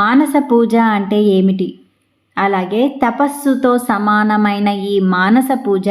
మానస పూజ అంటే ఏమిటి? అలాగే తపస్సుతో సమానమైన ఈ మానస పూజ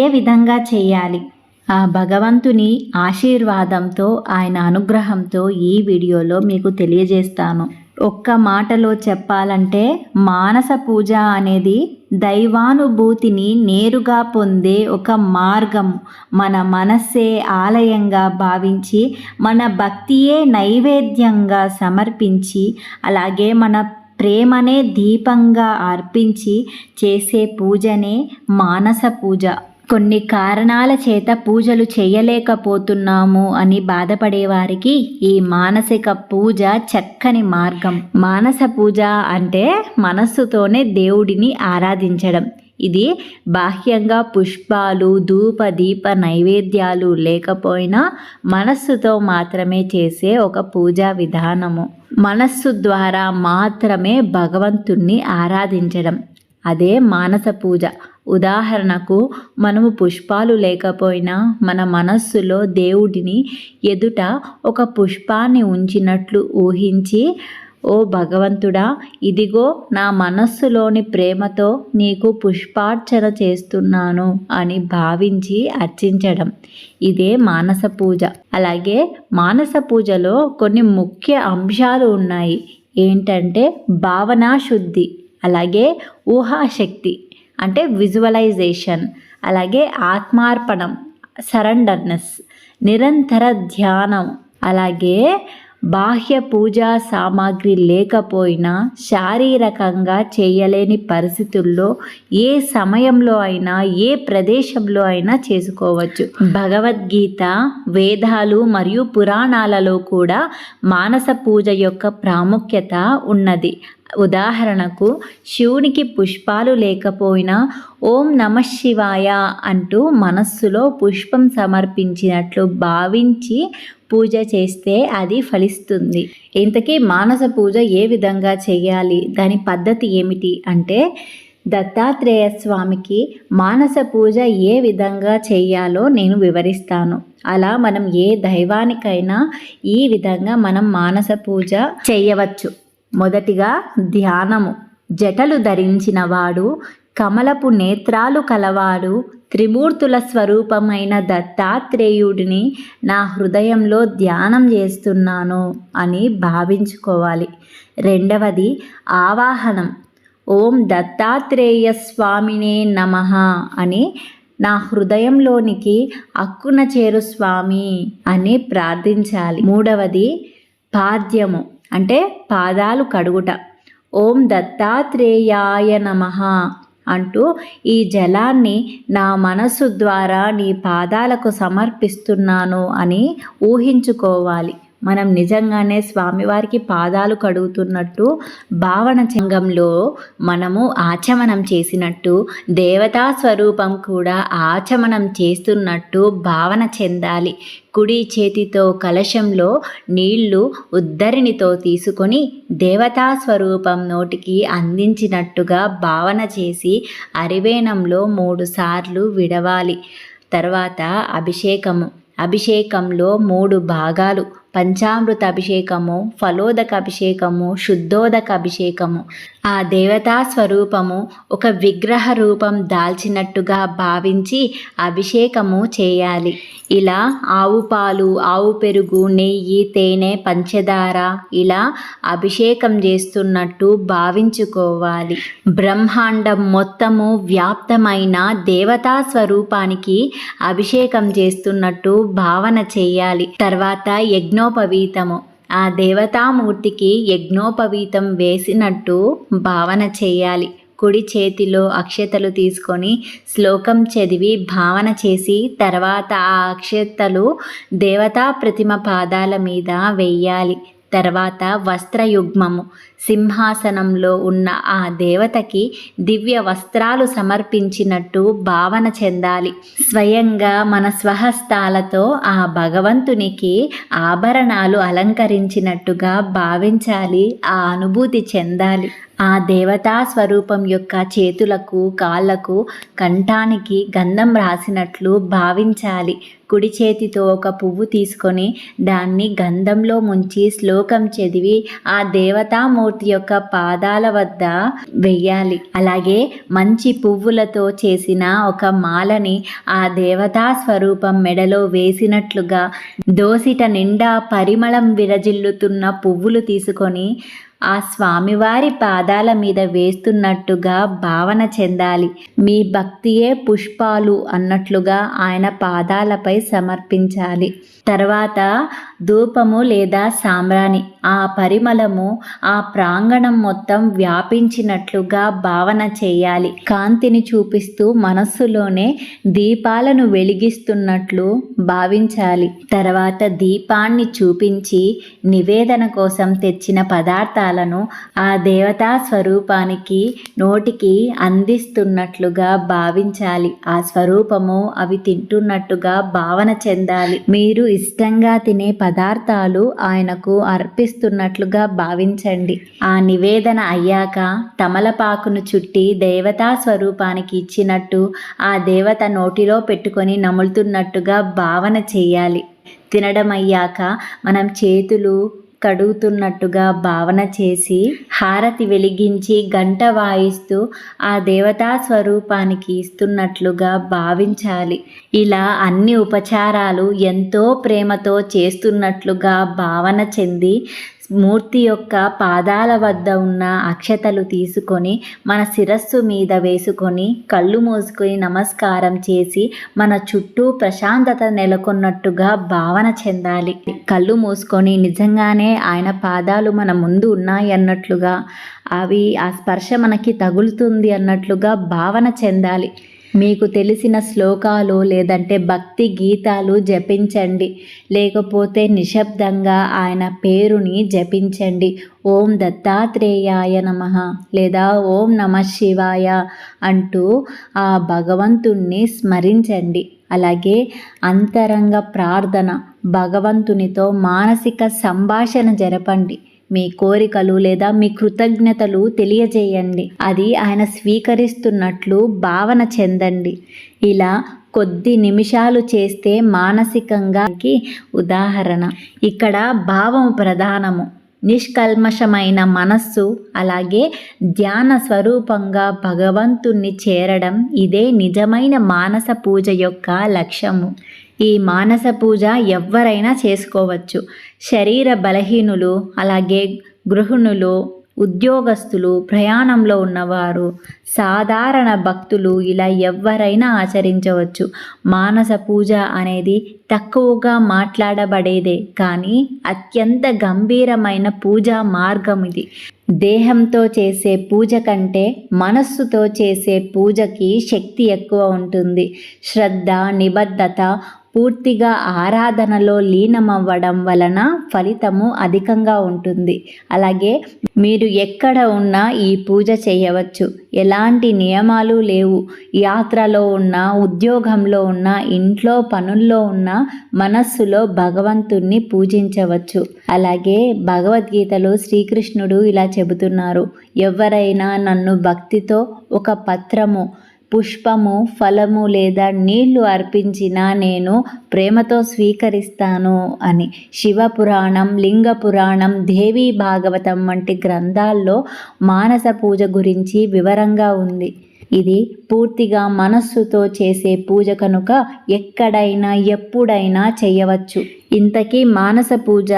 ఏ విధంగా చేయాలి? ఆ భగవంతుని ఆశీర్వాదంతో ఆయన అనుగ్రహంతో ఈ వీడియోలో మీకు తెలియజేస్తాను. ఒక్క మాటలో చెప్పాలంటే మానస పూజ అనేది దైవానుభూతిని నేరుగా పొందే ఒక మార్గం. మన మనస్సే ఆలయంగా భావించి మన భక్తియే నైవేద్యంగా సమర్పించి అలాగే మన ప్రేమనే దీపంగా అర్పించి చేసే పూజనే మానస పూజ. కొన్ని కారణాల చేత పూజలు చేయలేకపోతున్నాము అని బాధపడే వారికి ఈ మానసిక పూజ చక్కని మార్గం. మానస పూజ అంటే మనస్సుతోనే దేవుడిని ఆరాధించడం. ఇది బాహ్యంగా పుష్పాలు ధూప దీప నైవేద్యాలు లేకపోయినా మనస్సుతో మాత్రమే చేసే ఒక పూజా విధానము. మనస్సు ద్వారా మాత్రమే భగవంతుణ్ణి ఆరాధించడం. అదే మానస పూజ. ఉదాహరణకు మనము పుష్పాలు లేకపోయినా మన మనస్సులో దేవుడిని ఎదుట ఒక పుష్పాన్ని ఉంచినట్లు ఊహించి ఓ భగవంతుడా ఇదిగో నా మనస్సులోని ప్రేమతో నీకు పుష్పార్చన చేస్తున్నాను అని భావించి అర్చించడం. ఇదే మానస పూజ. అలాగే మానస పూజలో కొన్ని ముఖ్య అంశాలు ఉన్నాయి. ఏంటంటే భావనా శుద్ధి అలాగే ఊహాశక్తి. అంటే విజువలైజేషన్ అలాగే ఆత్మార్పణం సరెండర్నెస్ నిరంతర ధ్యానం అలాగే బాహ్య పూజా సామాగ్రి లేకపోయినా శారీరకంగా చేయలేని పరిస్థితుల్లో ఏ సమయంలో అయినా ఏ ప్రదేశంలో అయినా చేసుకోవచ్చు. భగవద్గీత వేదాలు మరియు పురాణాలలో కూడా మానస పూజ యొక్క ప్రాముఖ్యత ఉన్నది. ఉదాహరణకు శివునికి పుష్పాలు లేకపోయినా ఓం నమ శివాయ అంటూ మనస్సులో పుష్పం సమర్పించినట్లు భావించి పూజ చేస్తే అది ఫలిస్తుంది. ఇంతకీ మానస పూజ ఏ విధంగా చేయాలి? దాని పద్ధతి ఏమిటి? అంటే దత్తాత్రేయ స్వామికి మానస పూజ ఏ విధంగా చేయాలో నేను వివరిస్తాను. అలా మనం ఏ దైవానికైనా ఈ విధంగా మనం మానస పూజ చేయవచ్చు. మొదటిగా ధ్యానము. జటలు ధరించినవాడు కమలపు నేత్రాలు కలవాడు త్రిమూర్తుల స్వరూపమైన దత్తాత్రేయుడిని నా హృదయంలో ధ్యానం చేస్తున్నాను అని భావించుకోవాలి. రెండవది ఆవాహనం. ఓం దత్తాత్రేయ స్వామినే నమ అని నా హృదయంలోనికి అక్కున చేరు స్వామి అని ప్రార్థించాలి. మూడవది పాద్యము. అంటే పాదాలు కడుగుట. ఓం దత్తాత్రేయాయ నమ అంటూ ఈ జలాన్ని నా మనసు ద్వారా నీ పాదాలకు సమర్పిస్తున్నాను అని ఊహించుకోవాలి. మనం నిజంగానే స్వామివారికి పాదాలు కడుగుతున్నట్టు భావన చంగంలో మనము ఆచమనం చేసినట్టు దేవతా స్వరూపం కూడా ఆచమనం చేస్తున్నట్టు భావన చెందాలి. కుడి చేతితో కలశంలో నీళ్ళు ఉద్దరినితో తీసుకొని దేవతా స్వరూపం నోటికి అందించినట్టుగా భావన చేసి అరివేణంలో మూడు సార్లు విడవాలి. తర్వాత అభిషేకము. అభిషేకంలో మూడు భాగాలు. పంచామృత అభిషేకము ఫలోదక అభిషేకము శుద్ధోదక అభిషేకము ఆ దేవతా స్వరూపము ఒక విగ్రహ రూపం దాల్చినట్టుగా భావించి అభిషేకము చేయాలి. ఇలా ఆవు పాలు ఆవు పెరుగు నెయ్యి తేనె పంచదార ఇలా అభిషేకం చేస్తున్నట్టు భావించుకోవాలి. బ్రహ్మాండం మొత్తము వ్యాప్తమైన దేవతా స్వరూపానికి అభిషేకం చేస్తున్నట్టు భావన చేయాలి. తర్వాత యజ్ఞోపవీతము. ఆ దేవతామూర్తికి యజ్ఞోపవీతం వేసినట్టు భావన చేయాలి. కుడి చేతిలో అక్షతలు తీసుకొని శ్లోకం చదివి భావన చేసి తర్వాత ఆ అక్షతలు దేవతా ప్రతిమ పాదాల మీద వెయ్యాలి తర్వాత వస్త్రయుగ్మము. సింహాసనంలో ఉన్న ఆ దేవతకి దివ్య వస్త్రాలు సమర్పించినట్టు భావన చెందాలి. స్వయంగా మన స్వహస్తాలతో ఆ భగవంతునికి ఆభరణాలు అలంకరించినట్టుగా భావించాలి ఆ అనుభూతి చెందాలి. ఆ దేవతా స్వరూపం యొక్క చేతులకు కాళ్ళకు కంఠానికి గంధం రాసినట్లు భావించాలి. కుడి చేతితో ఒక పువ్వు తీసుకొని దాన్ని గంధంలో ముంచి శ్లోకం చదివి ఆ దేవతామూర్తి యొక్క పాదాల వద్ద వెయ్యాలి. అలాగే మంచి పువ్వులతో చేసిన ఒక మాలని ఆ దేవతా స్వరూపం మెడలో వేసినట్లుగా దోసిట నిండా పరిమళం విరజిల్లుతున్న పువ్వులు తీసుకొని ఆ స్వామివారి పాదాల మీద వేస్తున్నట్టుగా భావన చెందాలి. మీ భక్తియే పుష్పాలు అన్నట్లుగా ఆయన పాదాలపై సమర్పించాలి. తర్వాత ధూపము లేదా సాంబ్రాణి. ఆ పరిమళము ఆ ప్రాంగణం మొత్తం వ్యాపించినట్లుగా భావన చేయాలి. కాంతిని చూపిస్తూ మనస్సులోనే దీపాలను వెలిగిస్తున్నట్లు భావించాలి. తర్వాత దీపాన్ని చూపించి నివేదన కోసం తెచ్చిన పదార్థాలను ఆ దేవతా స్వరూపానికి నోటికి అందిస్తున్నట్లుగా భావించాలి. ఆ స్వరూపము అవి తింటున్నట్టుగా భావన చెందాలి. మీరు ఇష్టంగా తినే పదార్థాలు ఆయనకు అర్పిస్తున్నట్లుగా భావించండి. ఆ నివేదన అయ్యాక తమలపాకును చుట్టి దేవతా స్వరూపానికి ఇచ్చినట్టు ఆ దేవత నోటిలో పెట్టుకొని నములుతున్నట్టుగా భావన చేయాలి. తినడం అయ్యాక మనం చేతులు కడుగుతున్నట్టుగా భావన చేసి హారతి వెలిగించి గంట వాయిస్తూ ఆ దేవతా స్వరూపానికి ఇస్తున్నట్లుగా భావించాలి. ఇలా అన్ని ఉపచారాలు ఎంతో ప్రేమతో చేస్తున్నట్లుగా భావన చెంది మూర్తి యొక్క పాదాల వద్ద ఉన్న అక్షతలు తీసుకొని మన శిరస్సు మీద వేసుకొని కళ్ళు మూసుకొని నమస్కారం చేసి మన చుట్టూ ప్రశాంతత నెలకొన్నట్టుగా భావన చెందాలి. కళ్ళు మూసుకొని నిజంగానే ఆయన పాదాలు మన ముందు ఉన్నాయి అన్నట్లుగా అవి ఆ స్పర్శ మనకి తగులుతుంది అన్నట్లుగా భావన చెందాలి. మీకు తెలిసిన శ్లోకాలు లేదంటే భక్తి గీతాలు జపించండి. లేకపోతే నిశ్శబ్దంగా ఆయన పేరుని జపించండి. ఓం దత్తాత్రేయాయ నమ లేదా ఓం నమ శివాయ అంటూ ఆ భగవంతుణ్ణి స్మరించండి. అలాగే అంతరంగ ప్రార్థన భగవంతునితో మానసిక సంభాషణ జరపండి. మీ కోరికలు లేదా మీ కృతజ్ఞతలు తెలియజేయండి. అది ఆయన స్వీకరిస్తున్నట్లు భావన చెందండి. ఇలా కొద్ది నిమిషాలు చేస్తే మానసికంగా ఉదాహరణ. ఇక్కడ భావం ప్రధానము. నిష్కల్మషమైన మనస్సు అలాగే ధ్యాన స్వరూపంగా భగవంతుణ్ణి చేరడం ఇదే నిజమైన మానస పూజ యొక్క లక్ష్యము. ఈ మానస పూజ ఎవ్వరైనా చేసుకోవచ్చు. శరీర బలహీనులు అలాగే గృహిణులు ఉద్యోగస్తులు ప్రయాణంలో ఉన్నవారు సాధారణ భక్తులు ఇలా ఎవరైనా ఆచరించవచ్చు. మానస పూజ అనేది తక్కువగా మాట్లాడబడేదే కానీ అత్యంత గంభీరమైన పూజా మార్గం ఇది. దేహంతో చేసే పూజ కంటే మనస్సుతో చేసే పూజకి శక్తి ఎక్కువ ఉంటుంది. శ్రద్ధ నిబద్ధత పూర్తిగా ఆరాధనలో లీనమవ్వడం వలన ఫలితము అధికంగా ఉంటుంది. అలాగే మీరు ఎక్కడ ఉన్నా ఈ పూజ చేయవచ్చు. ఎలాంటి నియమాలు లేవు. యాత్రలో ఉన్న ఉద్యోగంలో ఉన్న ఇంట్లో పనుల్లో ఉన్న మనస్సులో భగవంతుణ్ణి పూజించవచ్చు. అలాగే భగవద్గీతలో శ్రీకృష్ణుడు ఇలా చెబుతున్నారు. ఎవరైనా నన్ను భక్తితో ఒక పత్రము పుష్పము ఫలము లేదా నీళ్ళు అర్పించినా నేను ప్రేమతో స్వీకరిస్తాను అని. శివపురాణం లింగ పురాణం దేవీ భాగవతం వంటి గ్రంథాల్లో మానస పూజ గురించి వివరంగా ఉంది. ఇది పూర్తిగా మనస్సుతో చేసే పూజ కనుక ఎక్కడైనా ఎప్పుడైనా చేయవచ్చు. ఇంతకీ మానస పూజ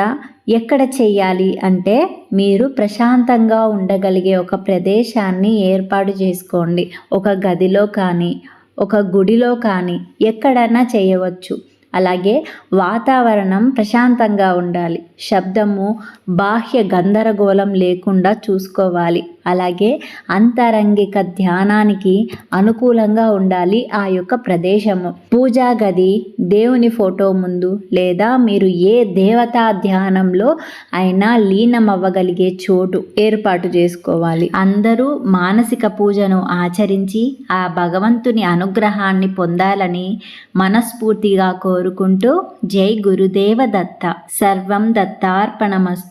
ఎక్కడ చేయాలి అంటే మీరు ప్రశాంతంగా ఉండగలిగే ఒక ప్రదేశాన్ని ఏర్పాటు చేసుకోండి. ఒక గదిలో కానీ ఒక గుడిలో కానీ ఎక్కడైనా చేయవచ్చు. అలాగే వాతావరణం ప్రశాంతంగా ఉండాలి. శబ్దము బాహ్య గందరగోళం లేకుండా చూసుకోవాలి. అలాగే అంతరంగిక ధ్యానానికి అనుకూలంగా ఉండాలి ఆ యొక్క ప్రదేశము. పూజా గది దేవుని ఫోటో ముందు లేదా మీరు ఏ దేవతా ధ్యానంలో అయినా లీనమవ్వగలిగే చోటు ఏర్పాటు చేసుకోవాలి. అందరూ మానసిక పూజను ఆచరించి ఆ భగవంతుని అనుగ్రహాన్ని పొందాలని మనస్ఫూర్తిగా కోరుకుంటూ జై గురుదేవ దత్త. సర్వం దత్తార్పణమస్తు.